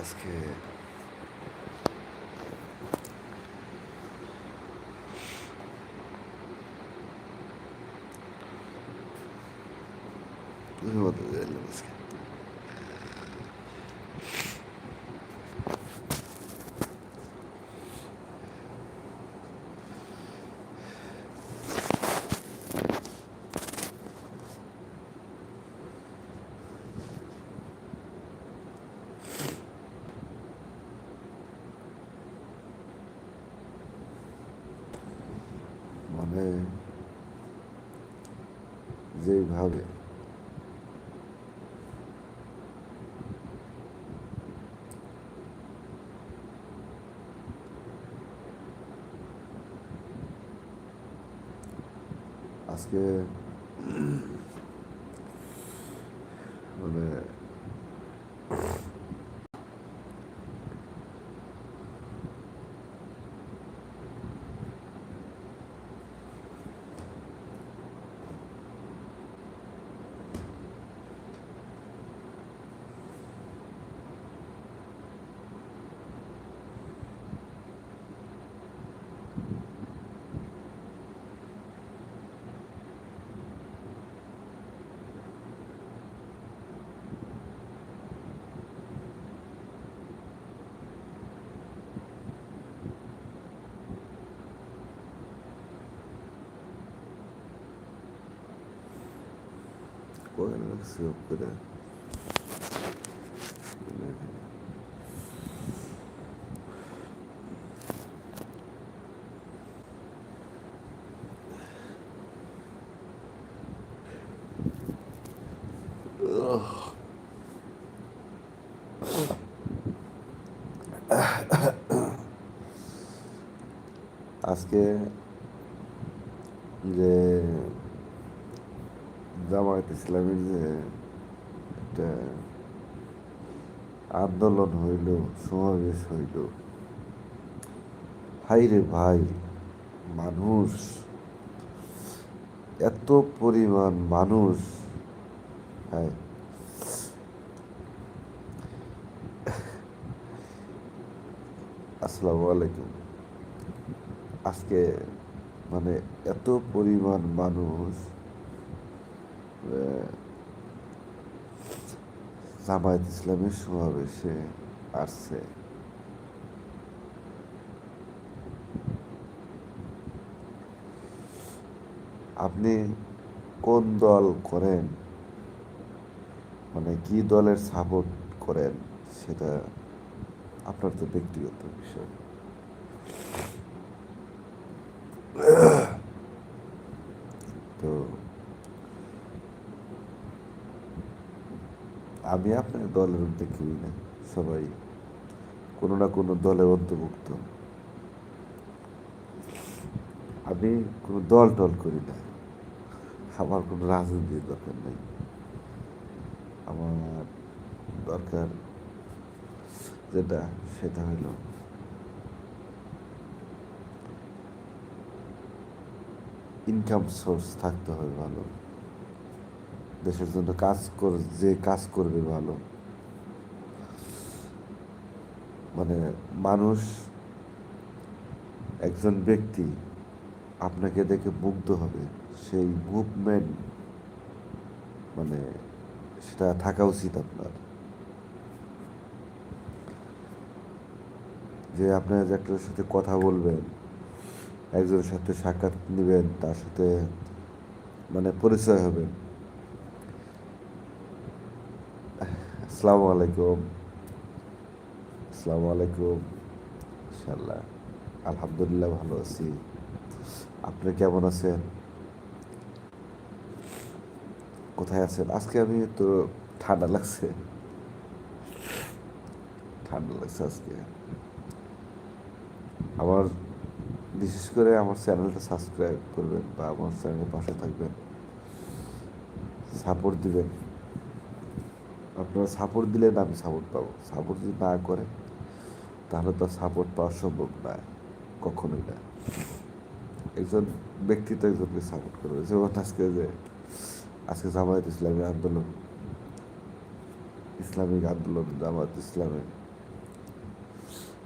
আজকে মানে যেইভাবে আজকে মানে করে রাখছি off করে আজকে যে জামায়াত ইসলামীর যে একটা আন্দোলন হইল, সমাবেশ হইল ভাই রে ভাই, মানুষ, এত পরিমাণ মানুষ হ্যাঁ আসসালামু আলাইকুম। আজকে মানে এত পরিমাণ মানুষ জামায়াত ইসলামের সমাবেশে আসছে। আপনি কোন দল করেন? মানে কি দলের সাপোর্ট করেন? সেটা আপনার তো ব্যক্তিগত বিষয় তো আমি আপনার দলের মধ্যে কেউই না, সবাই কোনো না কোনো দলে অন্তর্ভুক্ত। আমি কোনো দল টল করি না, আমার কোনো রাজনীতির দরকার নেই। আমার দরকার যেটা, সেটা হলো ইনকাম সোর্স থাকতে হবে ভালো। দেশের জন্য কাজ কর, যে কাজ করবে ভালো। মানে মানুষ একজন ব্যক্তি আপনাকে দেখে মুগ্ধ হবে। সেই মুভমেন্ট মানে সেটা থাকা উচিত আপনার। যে আপনার একটার সাথে কথা বলবেন, একজনের সাথে সাক্ষাৎ নেবেন, তার সাথে মানে পরিচয় হবেন আসসালামু আলাইকুম। আসসালামু আলাইকুম। ইনশাল্লাহ আলহামদুলিল্লাহ ভালো আছি। আপনি কেমন আছেন? কোথায় আছেন? আজকে আমি তো ঠান্ডা লাগছে। ঠান্ডা লাগছে আজকে। আমার, বিশেষ করে আমার চ্যানেলটা সাবস্ক্রাইব করবেন বা আমার চ্যানেলের পাশে থাকবেন। সাপোর্ট দিবেন। আপনারা সাপোর্ট দিলে না আমি সাপোর্ট পাবো। সাপোর্ট যদি না করে, তাহলে তো সাপোর্ট পাওয়া সম্ভব না, কখনোই না। একজন ব্যক্তি তো একজনকে সাপোর্ট করবে। যেমন আজকে যে, আজকে জামায়াত ইসলামী আন্দোলন, ইসলামিক আন্দোলন, জামায়াত ইসলামে,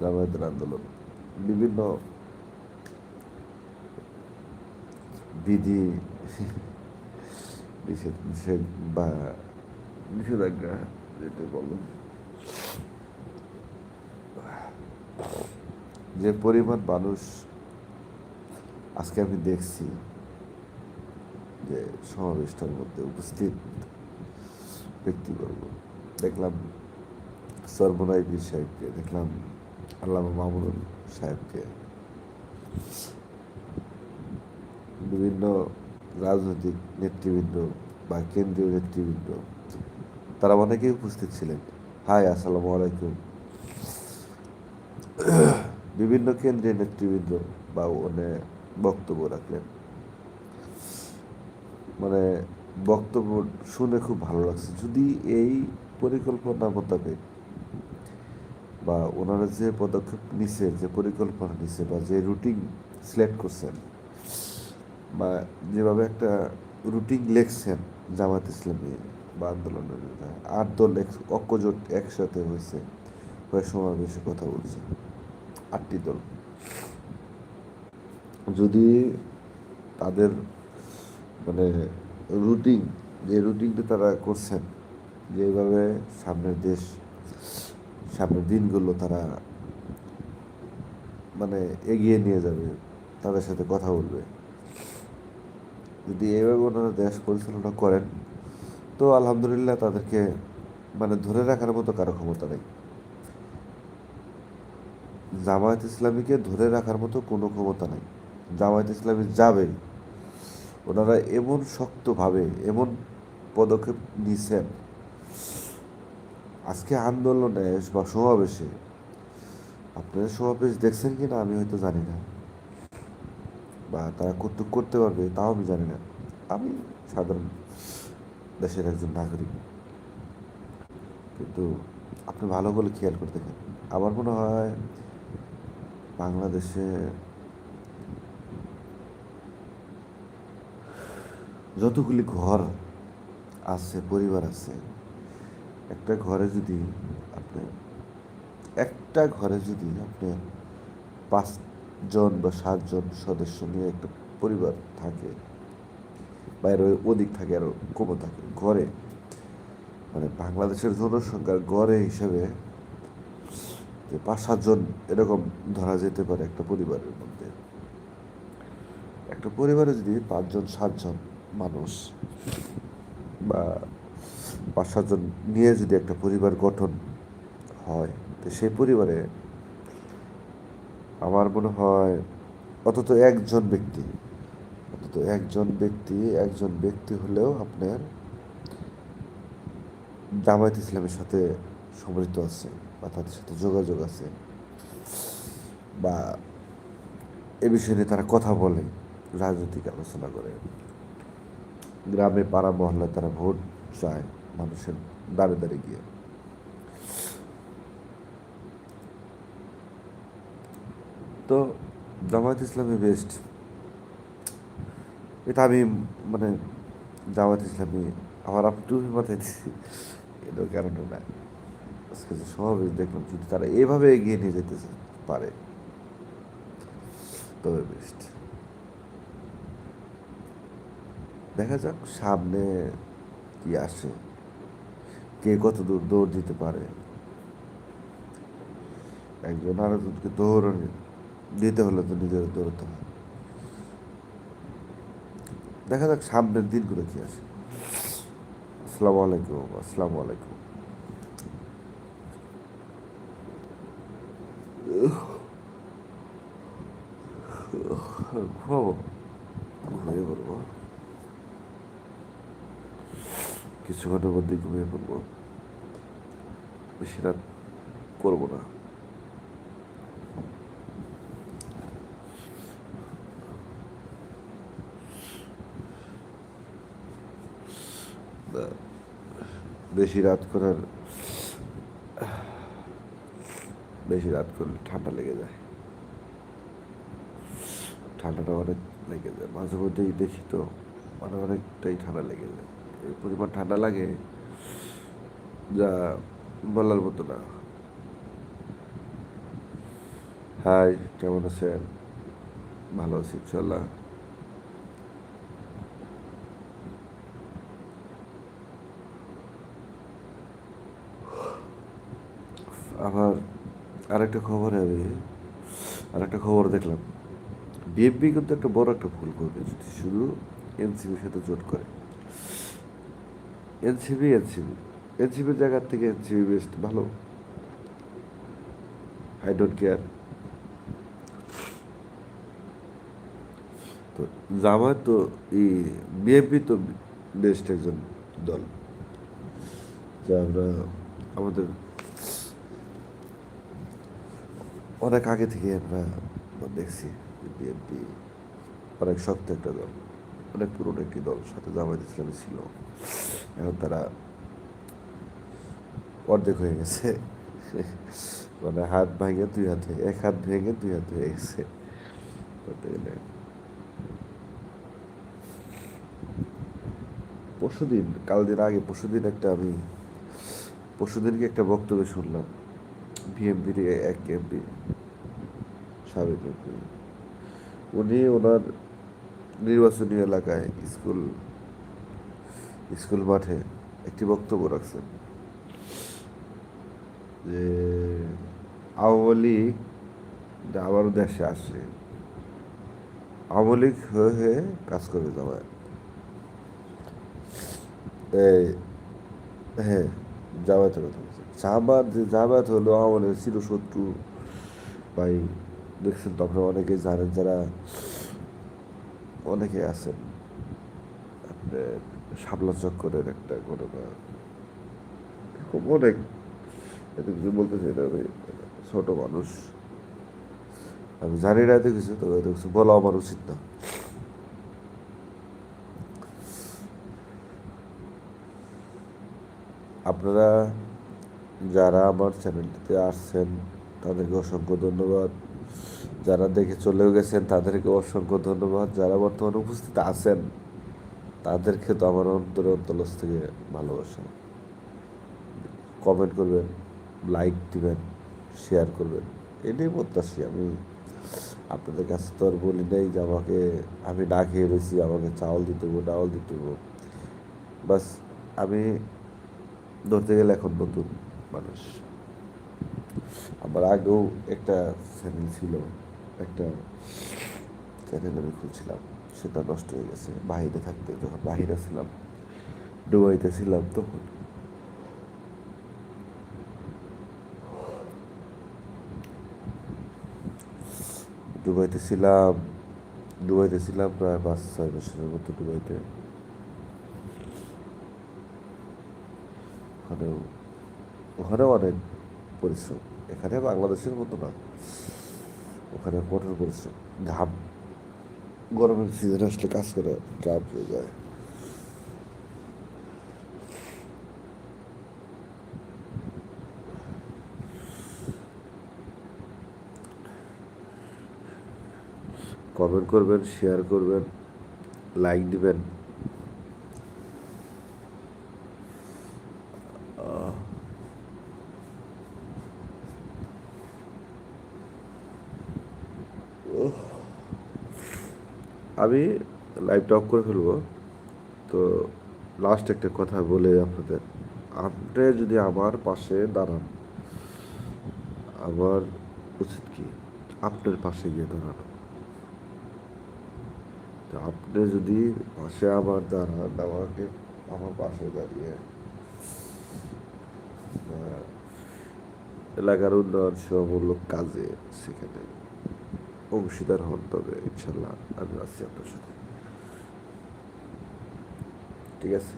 জামায়াতের আন্দোলন, বিভিন্ন বিধি নিষেধ বা নিষেধাজ্ঞা যেটা বলেন যে পরিমাণ মানুষ আজকে আমি দেখছি যে সমাবেশটার মধ্যে উপস্থিত ব্যক্তিবর্গ, দেখলাম সর্বনাই বীর সাহেবকে, দেখলাম আল্লামা মামুনুল সাহেবকে। বিভিন্ন রাজনৈতিক নেতৃবৃন্দ বা কেন্দ্রীয় নেতৃবৃন্দ তারা অনেকেই উপস্থিত ছিলেন। হাই, আসসালামু আলাইকুম। বিভিন্ন কেন্দ্রীয় নেতৃবৃন্দ বা ওনে বক্তব্য রাখলেন। মানে বক্তব্য শুনে খুব ভালো লাগছে। যদি এই পরিকল্পনা মোতাবেক বা ওনারা যে পদক্ষেপ নিছে যে পরিকল্পনা নিছে বা যে রুটিন সিলেক্ট করছেন বা যেভাবে একটা রুটিন লেখছেন জামাত ইসলামী বা আন্দোলনের আট দল এক- ঐক্যজোট একসাথে হয়েছে। হয়ে সমাবেশে কথা বলছে। আটটি দল। যদি তাদের মানে রুটিন, যে রুটিনটা তারা করছেন যেভাবে সামনের দেশ, সামনের দিনগুলো তারা মানে এগিয়ে নিয়ে যাবে, তাদের সাথে কথা বলবে। যদি এইভাবে ওনারা দেশ পরিচালনা করেন তো আলহামদুলিল্লাহ তাদেরকে মানে ধরে রাখার মতো কারও ক্ষমতা নেই। জামায়াত ইসলামীকে ধরে রাখার মতো কোনো ক্ষমতা নেই। জামায়াত ইসলামী যাবে, ওনারা এমন শক্তভাবে এমন পদক্ষেপ নিছেন, আজকে আন্দোলনে বা সমাবেশে, আপনারা সমাবেশ দেখছেন কি না আমি হয়তো জানি না, বা তারা কর্তৃক করতে পারবে, তাও আমি জানি না। আমি সাধারণ দেশের একজন নাগরিক। কিন্তু আপনি ভালো করে খেয়াল করে দেখেন আমার মনে হয় বাংলাদেশে যতগুলি ঘর আছে, পরিবার আছে, একটা ঘরে যদি আপনি, একটা ঘরে যদি আপনি পাঁচজন বা সাতজন সদস্য নিয়ে একটা পরিবার থাকে বা এর অধিক থাকে আরও কমও থাকে। ঘরে মানে বাংলাদেশের জনসংখ্যার গড়ে হিসেবে যে পাঁচ সাতজন এরকম ধরা যেতে পারে একটা পরিবারের মধ্যে। একটা পরিবারে যদি পাঁচজন সাতজন মানুষ বা পাঁচ সাতজন নিয়ে যদি একটা পরিবার গঠন হয়, তো সেই পরিবারে আমার মনে হয় অন্তত একজন ব্যক্তি অন্তত একজন ব্যক্তি একজন ব্যক্তি হলেও আপনার জামায়াত ইসলামের সাথে সম্পৃক্ত আছে বা তাদের সাথে যোগাযোগ আছে বা এ বিষয়ে নিয়ে তারা কথা বলে, রাজনৈতিক আলোচনা করে। গ্রামে পাড়া মহল্লায় তারা ভোট চায় মানুষের দাঁড়ে দাঁড়ে গিয়ে। তো জামায়াত ইসলামী বেস্ট এটা আমি মানে জামায়াত ইসলামী আমার টুপি মাথায় দিচ্ছি এটার কারণে না? আজকে যে সমাবেশ দেখলাম, যদি তারা এভাবে এগিয়ে নিয়ে যেতে পারে, তবে বেস্ট দেখা যাক সামনে কি আসে, কে কত দূর দৌড় দিতে পারে। একজন আরেকজনকে দৌড় দিতে হলে তো নিজের দৌড়তে হয়। দেখা যাক সামনের দিনগুলো কি আসে আসসালামু আলাইকুম আসসালামু আলাইকুম। ঘুমাবো? ঘুমিয়ে পড়ব। কিছুক্ষণের মধ্যে ঘুমিয়ে পড়ব। বেশি রাত করব না বা- বেশি রাত করার, বেশি রাত করলে ঠান্ডা লেগে যায়। ঠান্ডাটা অনেক লেগে যায়। মাঝে মধ্যেই দেখি তো মানে অনেকটাই ঠান্ডা লেগে যায়। এই পরিমাণ ঠান্ডা লাগে যা বলার মতো না। হাই, কেমন আছেন? ভালো আছি ইনশাল্লাহ আবার আরেকটা খবরে আমি আরেকটা খবর দেখলাম। বিএনপি কিন্তু একটা বড় একটা ভুল করবে যদি শুধু এনসিবির সাথে জোট করে। এনসিবি এনসিবি এনসিবির জায়গার থেকে এনসিবি বেস্ট ভালো। আই ডোন্ট কেয়ার তো জামায়াত তো ই বিএনপি তো বেস্ট একজন দল। যা আমরা আমাদের অনেক আগে থেকে আমরা দেখছি বিএনপি অনেক শক্ত একটা দল, অনেক পুরনো একটি দল, সাথে জামায়াত ইসলামী ছিল। এখন তারা অর্ধেক হয়ে গেছে। মানে হাত ভাঙে দুই হাত হয়ে, এক হাত ভেঙে দুই হাত হয়ে গেছে। বলতে গেলে পরশুদিন কাল দিন আগে, পরশুদিন একটা আমি, পরশুদিনকে একটা বক্তব্য শুনলাম। বিএমপির এক এমপি সাবেক এমপি উনি ওনার নির্বাচনী এলাকায় স্কুল স্কুল মাঠে একটি বক্তব্য রাখছেন যে আওয়ামী লীগ আবারও দেশে আসে আওয়ামী লীগ হয়ে হয়ে কাজ করবে জামায়াত। হ্যাঁ জামায়াতের কথা জামাত, যে জামায়াত হলো আওয়ামী চিরশত্রু। ভাই, দেখছেন তো আপনারা অনেকেই জানেন যারা অনেকে আছেন। আপনার শাপলা চক্করের একটা ঘটনা। খুব অনেক, এত কিছু বলতে চাই না আমি, ছোট মানুষ। আমি জানি না এত কিছু, তবে এত কিছু বলা আমার উচিত না। আপনারা যারা আমার চ্যানেলটিতে আসছেন, তাদেরকে অসংখ্য ধন্যবাদ। যারা দেখে চলেও গেছেন, তাদেরকে অসংখ্য ধন্যবাদ। যারা বর্তমানে উপস্থিত আছেন, তাদেরকে তো আমার অন্তরে অন্তলস থেকে ভালোবাসা। কমেন্ট করবেন, লাইক দিবেন, শেয়ার করবেন, এটাই প্রত্যাশী। আমি আপনাদের কাছে তো আর বলি নাই যে আমাকে, আমি না খেয়ে রয়েছি, আমাকে চাউল দিতে হব ডাউল দিতে হব বাস, আমি ধরতে গেলে এখন নতুন। মানুষ। আমার আগেও একটা চ্যানেল ছিল, একটা চ্যানেল আমি খুলছিলাম, সেটা নষ্ট হয়ে গেছে, বাহিরে থাকতে যখন বাহিরে ছিলাম, দুবাইতে ছিলাম তখন। দুবাইতে ছিলাম দুবাইতে ছিলাম প্রায় পাঁচ, ছয় বছরের মতো দুবাইতে। ওখানেও ওখানেও অনেক পরিশ্রম। এখানে বাংলাদেশের মতো না। ওখানে কঠোর পরিশ্রম। ঘাম গরমের সিজন আসলে কাজ করে, ঘাম হয়ে যায়। কমেন্ট করবেন শেয়ার করবেন লাইক দিবেন। আমি লাইভটা অফ করে ফেলব। তো লাস্ট একটা কথা বলে আপনাদের। আপনি যদি আমার পাশে দাঁড়ান, আমার উচিত কি? আপনার পাশে গিয়ে দাঁড়ানো। তো আপনি যদি পাশে আমার দাঁড়ান, আমাকে, আমার পাশে দাঁড়িয়ে এলাকার উন্নয়ন সেবামূলক কাজে সেখানে অংশীদার হন, তবে ইনশাল্লাহ আমি আছি আপনার সাথে। ঠিক আছে?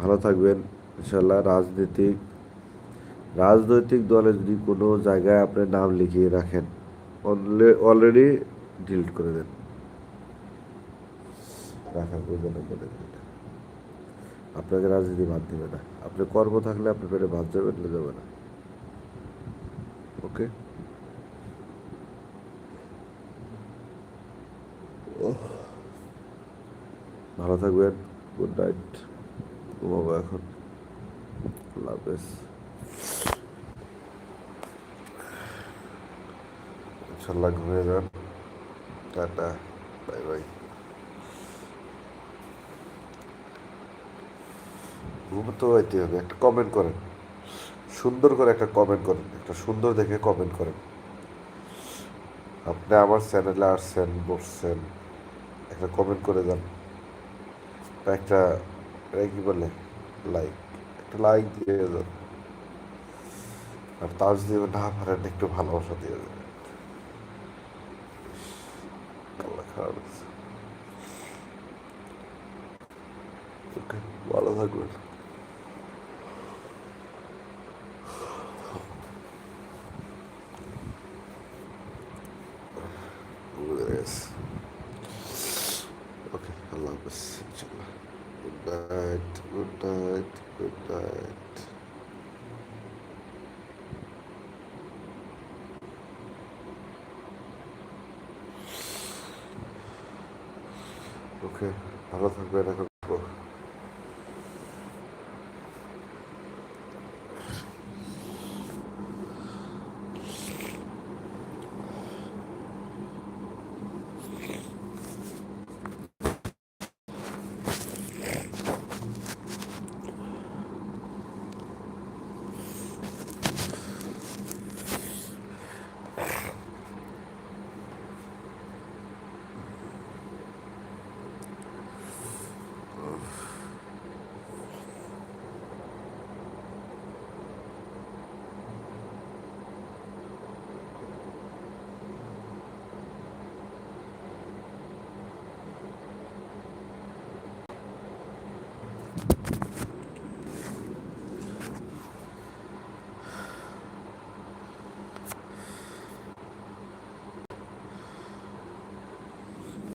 ভালো থাকবেন ইনশাল্লাহ রাজনৈতিক রাজনৈতিক দলে যদি কোনো জায়গায় আপনি নাম লিখিয়ে রাখেন অলরেডি ডিলিট করে দেন। রাখার প্রয়োজন আপনাকে রাজনীতি বাদ দেবে না। আপনি কর্ম থাকলে আপনার পেটে ভাত যাবে, না যাবে না। ওকে ভালো থাকবেন গুড নাইট ঘুমাবো এখন ইনশাল্লাহ ঘুরে যান, টাটা, বাই বাই। ঘুমে তো হইতে হবে, একটা কমেন্ট করেন, সুন্দর করে একটা কমেন্ট করেন, একটা সুন্দর দেখে কমেন্ট করেন। আপনি আমার চ্যানেলে আসছেন, বসছেন, একটা কমেন্ট করে যান। একটা কি বলে? লাইক একটা লাইক দিয়ে আর তার যদি না পারেন একটু ভালোবাসা দিয়ে যাবে ভালো থাকবেন। ওকে ভালো থাকবেন এখন